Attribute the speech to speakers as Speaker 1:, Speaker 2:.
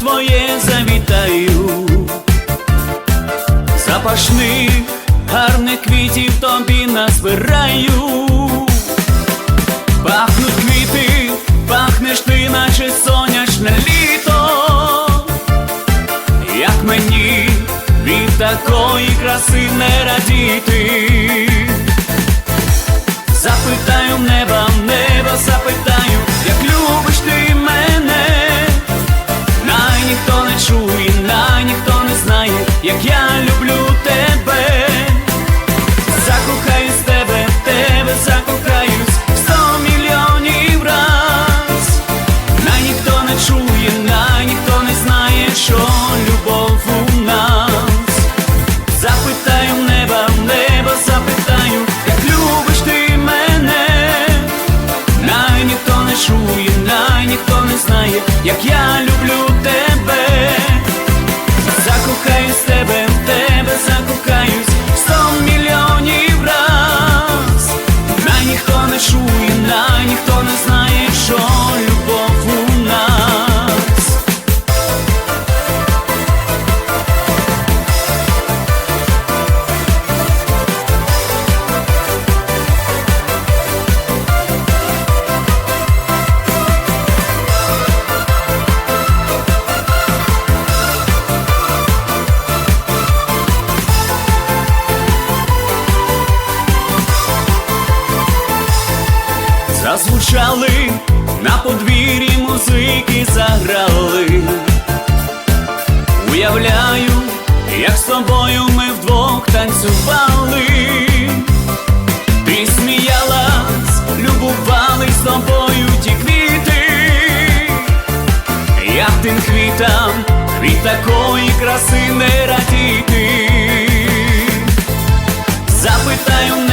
Speaker 1: твоє завітаю, запашних гарних квітів тобі назбираю. Пахнуть квіти, пахнеш ти, наче сонячне літо. Як мені від такої краси не радіти. Чує, най ніхто не знає, як я люблю тебе. Закохаюсь в тебе, тебе Зазвучали на подвір'ї музики заграли. Уявляю, як з тобою ми вдвох танцювали. Ти сміялась, любувались з тобою ті квіти. Як тим квітам від такої краси не радіти. Запитаю